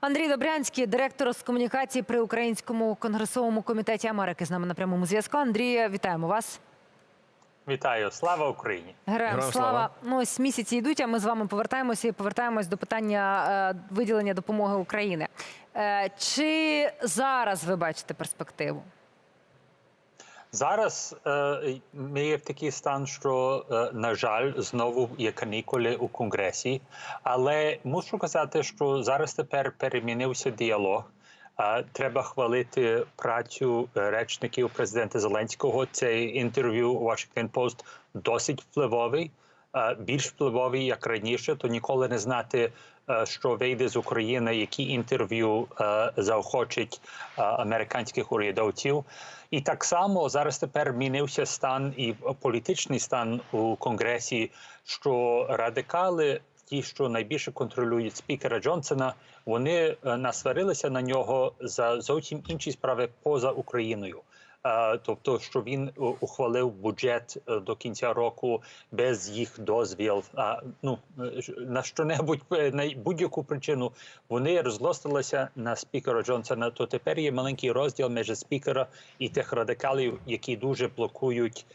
Андрій Добрянський, директор з комунікації при Українському конгресовому комітеті Америки, з нами на прямому зв'язку. Андрій, вітаємо вас. Вітаю, слава Україні! Героям Героям слава. слава. Ну ось місяці йдуть. А ми з вами повертаємося і повертаємось до питання е, виділення допомоги України. Е, чи зараз ви бачите перспективу? Зараз е, ми є в такий стан, що е, на жаль, знову є канікули у конгресі, але мушу казати, що зараз тепер перемінився діалог. Е, Треба хвалити працю е, речників президента Зеленського. Цей інтерв'ю Washington Post досить впливовий, більш впливовий як раніше. То ніколи не знати, е, що вийде з України, які інтерв'ю е, заохочить е, американських урядовців. І так само зараз тепер мінився стан і політичний стан у конгресі, що радикали, ті, що найбільше контролюють спікера Джонсона, вони е, насварилися на нього за зовсім інші справи поза Україною. Е, Тобто, що він ухвалив бюджет е, до кінця року без їх дозвіл. А ну на що-небудь е, на будь-яку причину вони розлостилися на спікера Джонсона. То тепер є маленький розділ між спікера і тих радикалів, які дуже блокують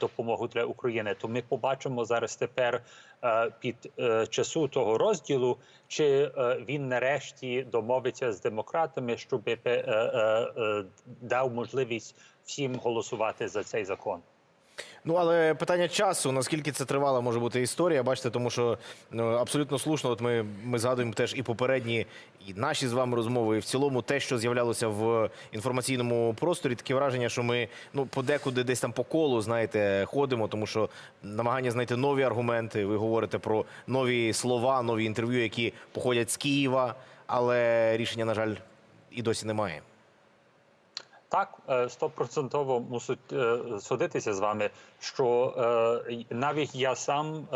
допомогу для України. То ми побачимо зараз тепер е, під е, часу того розділу, чи е, він нарешті домовиться з демократами, щоб е, е, е, дав можливість всім голосувати за цей закон. Ну але питання часу, наскільки це тривала може бути історія, бачите, тому що ну, абсолютно слушно. От ми, ми згадуємо теж і попередні, і наші з вами розмови, і в цілому те, що з'являлося в інформаційному просторі, таке враження, що ми ну подекуди десь там по колу, знаєте, ходимо, тому що намагання знайти нові аргументи. Ви говорите про нові слова, нові інтерв'ю, які походять з Києва, але рішення, на жаль, і досі немає. Так, е, стопроцентово мусить е, судитися з вами, що е, навіть я сам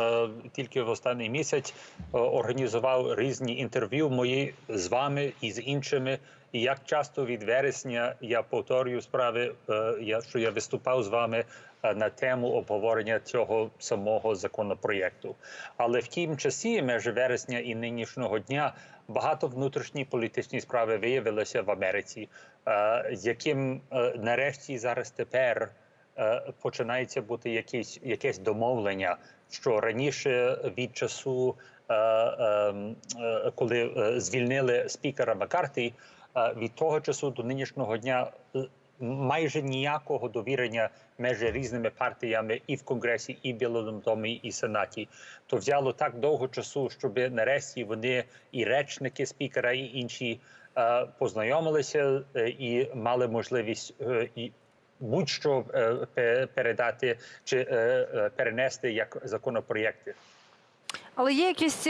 тільки в останній місяць організував різні інтерв'ю мої з вами і з іншими. І як часто від вересня я повторюю справи, я що я виступав з вами на тему обговорення цього самого законопроєкту. Але в тім часі, між вересня і нинішнього дня, багато внутрішні політичні справи виявилися в Америці, е, яким е, нарешті зараз тепер е, починається бути якесь, якесь домовлення, що раніше від часу, е, е, е, коли звільнили спікера Маккарті, від того часу до нинішнього дня майже ніякого довірення між різними партіями і в Конгресі, і в Білому домі, і Сенаті. То взяло так довго часу, щоб нарешті вони і речники спікера, і інші е, познайомилися е, і мали можливість е, і будь-що передати чи перенести як законопроєкти. Але є якісь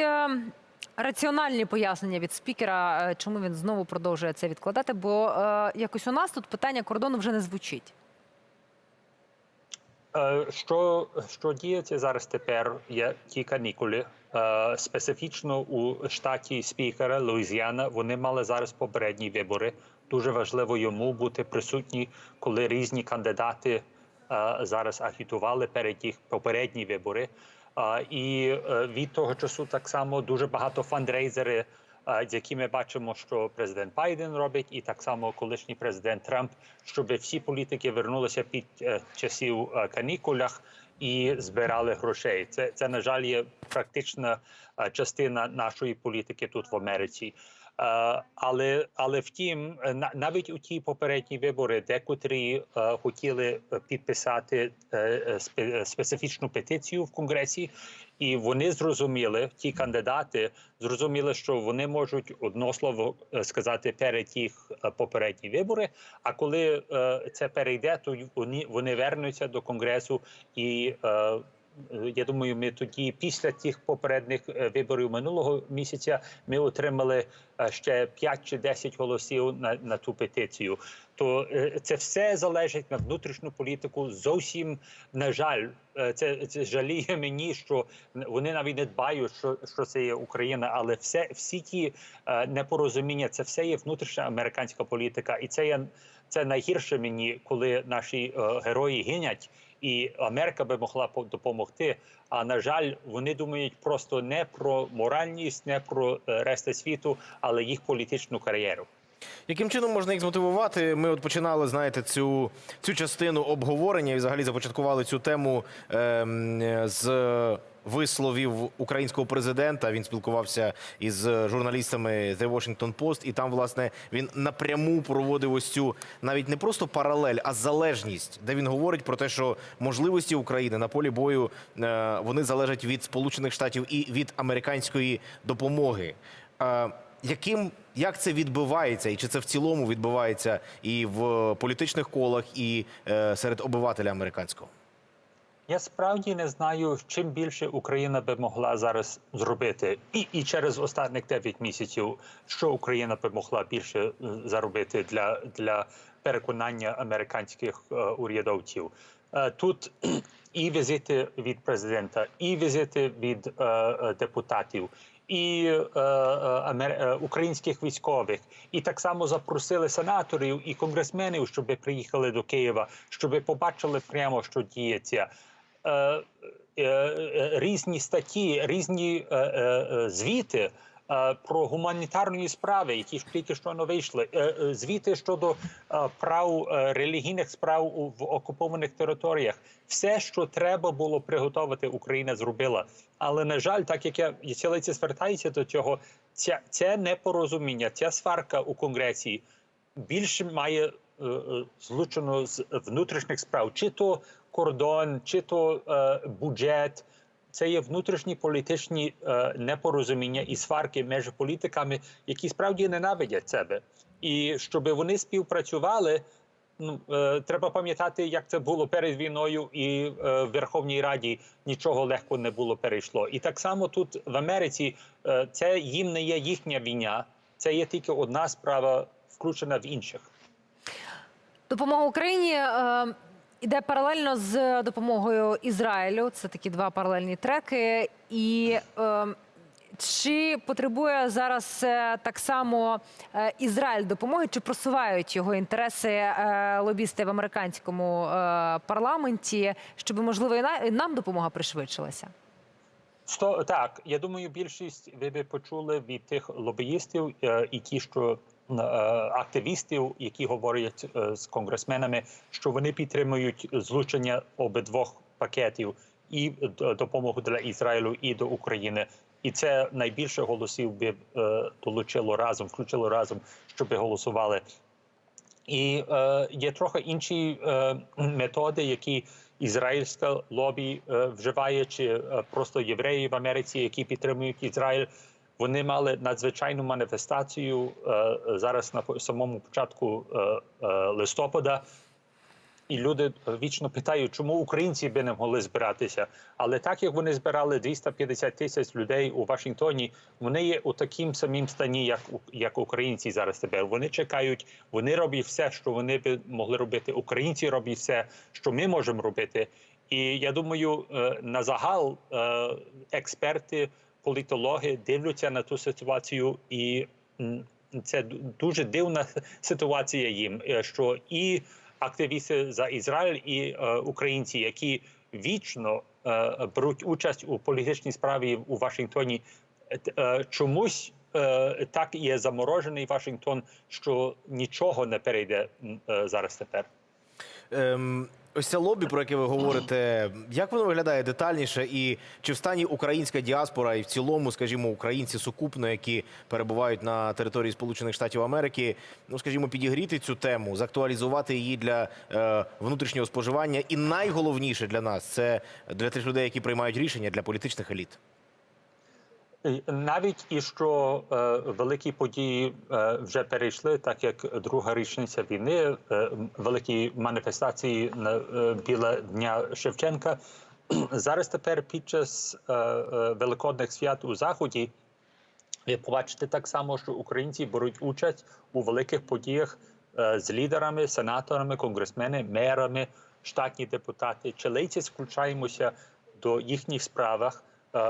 раціональні пояснення від спікера, е, чому він знову продовжує це відкладати? Бо е, якось у нас тут питання кордону вже не звучить. Е, Що, що діється зараз тепер є ті канікули. Е, Специфічно у штаті спікера Луїзіана вони мали зараз попередні вибори. Дуже важливо йому бути присутні, коли різні кандидати е, зараз агітували перед їх попередні вибори. І е, від того часу так само дуже багато фандрейзери, е, які ми бачимо, що президент Байден робить, і так само колишній президент Трамп, щоб всі політики вернулися під е, часів канікулях і збирали грошей. Це це на жаль є практична частина нашої політики тут в Америці. Е, Але але втім, е, на- навіть у ті попередні вибори, декотрі е, хотіли підписати спе- специфічну петицію в конгресі, і вони зрозуміли, ті кандидати зрозуміли, що вони можуть одно слово сказати перед їх попередні вибори. А коли це перейде, то вони вернуться до конгресу і. Я думаю, ми тоді, після тих попередніх е, виборів минулого місяця, ми отримали е, ще 5 чи 10 голосів на, на ту петицію. То е, це все залежить на внутрішню політику. Зовсім на жаль, це, це жаліє мені, що вони навіть не дбають, що, що це є Україна, але все всі ті непорозуміння, це все є внутрішня американська політика, і це є це найгірше мені, коли наші герої гинять і Америка би могла по- допомогти. А на жаль, вони думають просто не про моральність, не про е, решта світу, але їх політичну кар'єру. Яким чином можна їх змотивувати? Ми от починали, знаєте, цю, цю частину обговорення і взагалі започаткували цю тему ем, з висловів українського президента. Він спілкувався із журналістами The Washington Post, і там, власне, він напряму проводив ось цю навіть не просто паралель, а залежність, де він говорить про те, що можливості України на полі бою е, вони залежать від Сполучених Штатів і від американської допомоги. Е, яким як це відбувається, і чи це в цілому відбувається і в політичних колах, і е, серед обивателя американського? Я справді не знаю, чим більше Україна би могла зараз зробити, і, і через останніх 9 місяців, що Україна би могла більше е, заробити для, для переконання американських е, урядовців. Е, тут і візити від президента, і візити від е, е, депутатів. І е, е, е, українських військових, і так само запросили сенаторів і конгресменів, щоб приїхали до Києва, щоб побачили прямо, що діється. Е, е, різні статті, різні е, е, звіти про гуманітарні справи, які ж тільки що не вийшли, е, е, звіти щодо е, прав е, релігійних справ в окупованих територіях. Все, що треба було приготувати, Україна зробила. Але на жаль, так як я цілиці звертаюся до цього, ця це непорозуміння, ця сварка у конгресі більше має е, е, злучено з внутрішніх справ, чи то кордон, чи то е, бюджет. Це є внутрішні політичні е, непорозуміння і сварки між політиками, які справді ненавидять себе. І щоб вони співпрацювали, ну е, треба пам'ятати, як це було перед війною, і е, в Верховній Раді нічого легко не було перейшло. І так само тут в Америці це їм не є їхня війна, це є тільки одна справа, включена в інших. Допомога Україні е, іде паралельно з допомогою Ізраїлю. Це такі два паралельні треки. І е, чи потребує зараз е, так само е, Ізраїль допомоги, чи просувають його інтереси е, лобісти в американському е, парламенті, щоб можливо і на- нам допомога пришвидшилася? Сто так, я думаю, більшість ви би почули від тих лобіїстів е, і ті, що е, активістів, які говорять е, з конгресменами, що вони підтримують злучення обидвох пакетів і допомогу для Ізраїлю і до України. І це найбільше голосів би е, долучило разом, включило разом, щоб голосували. І е, є трохи інші е, методи, які ізраїльська лобі е, вживає, чи е, просто євреї в Америці, які підтримують Ізраїль. Вони мали надзвичайну маніфестацію е, зараз на самому початку е, е, листопада. І люди вічно питають, чому українці би не могли збиратися. Але так як вони збирали 250 тисяч людей у Вашингтоні, вони є у таким самим стані, як як українці зараз тепер. Вони чекають, вони роблять все, що вони би могли робити. Українці роблять все, що ми можемо робити. І я думаю, на загал експерти, політологи дивляться на ту ситуацію і це дуже дивна ситуація їм, е, що і активісти за Ізраїль, і е, українці, які вічно е, беруть участь у політичній справі у Вашингтоні, чомусь так є заморожений Вашингтон, що нічого не перейде зараз тепер. Ем, ось це лобі, про яке ви говорите, як воно виглядає детальніше, і чи в стані українська діаспора, і в цілому, скажімо, українці сукупно, які перебувають на території Сполучених Штатів Америки, ну скажімо, підігріти цю тему, зактуалізувати її для е, внутрішнього споживання, і найголовніше для нас це для тих людей, які приймають рішення для політичних еліт. Навіть і що е, великі події е, вже перейшли, так як друга річниця війни, е, великі маніфестації на е, біля дня Шевченка. Зараз тепер під час е, е, великодних свят у заході ви побачите так само, що українці беруть участь у великих подіях е, з лідерами, сенаторами, конгресменами, мерами, штатні депутати. Чилийці включаємося до їхніх справах,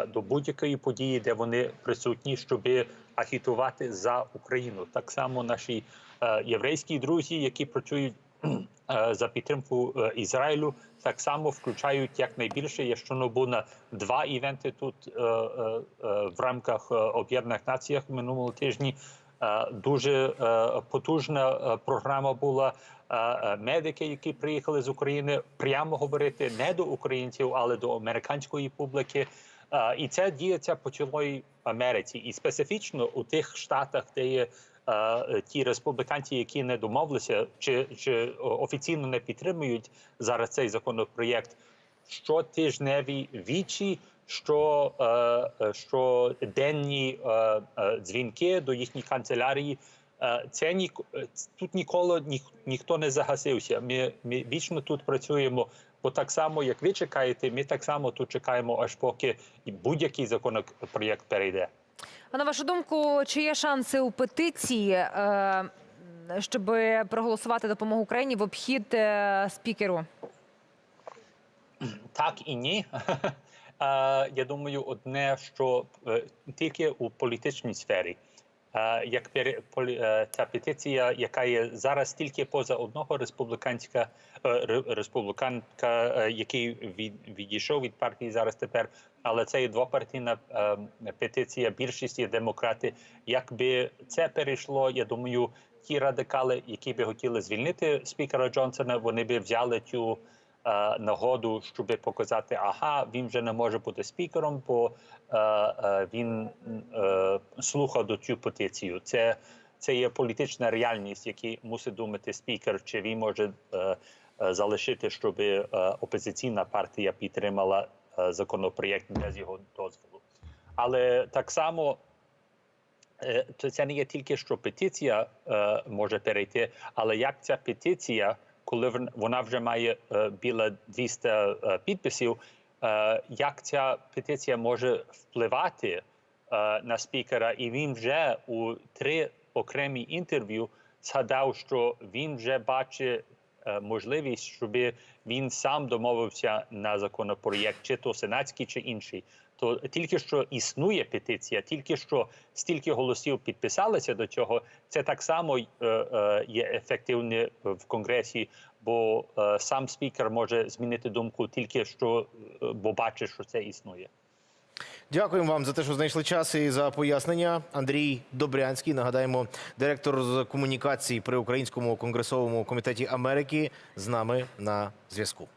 до будь-якої події, де вони присутні, щоб агітувати за Україну. Так само наші е, єврейські друзі, які працюють. е, за підтримку е, Ізраїлю так само включають якнайбільше, якщо не було на два івенти тут е, е, е, в рамках е, Об'єднаних Націях минулого тижні. Е, Дуже е, потужна е, програма була. Е, е, Медики, які приїхали з України, прямо говорити не до українців, але до американської публіки. І це діється по цілої Америці, і специфічно у тих штатах, де є ті республіканці, які не домовилися, чи, чи офіційно не підтримують зараз цей законопроєкт. Щотижневі вічі, що, що денні дзвінки до їхньої канцелярії. Це ні, тут ніколи ні, ніхто не загасився. Ми, ми вічно тут працюємо. Бо так само, як ви чекаєте, ми так само тут чекаємо, аж поки будь-який законопроєкт перейде. А на вашу думку, чи є шанси у петиції, е, щоб проголосувати допомогу Україні в обхід е, спікеру? Так і ні. Е, Я думаю, одне, що тільки у політичній сфері. Е, Як е, ця петиція, яка є зараз тільки поза одного республіканська е, республіканка, який від- відійшов від партії зараз тепер, але це є двопартійна петиція. Більшість є демократи. Якби це перейшло, я думаю, ті радикали, які би хотіли звільнити спікера Джонсона, вони би взяли цю нагоду, щоб показати, ага, він вже не може бути спікером, бо е, е, він е, слухав до цю петицію. Це, це є політична реальність, яку мусить думати спікер, чи він може е, е, залишити, щоб е, опозиційна партія підтримала е, законопроєкт без його дозволу. Але так само Е, це не є тільки що петиція е, може перейти, але як ця петиція, коли вона вже має е, біля 200 е, підписів, е, як ця петиція може впливати на спікера, і він вже у три окремі інтерв'ю згадав, що він вже бачить можливість, щоб він сам домовився на законопроєкт, чи то сенатський, чи інший. То тільки що існує петиція, тільки що стільки голосів підписалися до цього, це так само е, е, є ефективне в конгресі, бо е, сам спікер може змінити думку тільки що, бо бачить, що це існує. Дякуємо вам за те, що знайшли час і за пояснення. Андрій Добрянський, нагадаємо, директор з комунікації при Українському конгресовому комітеті Америки, з нами на зв'язку.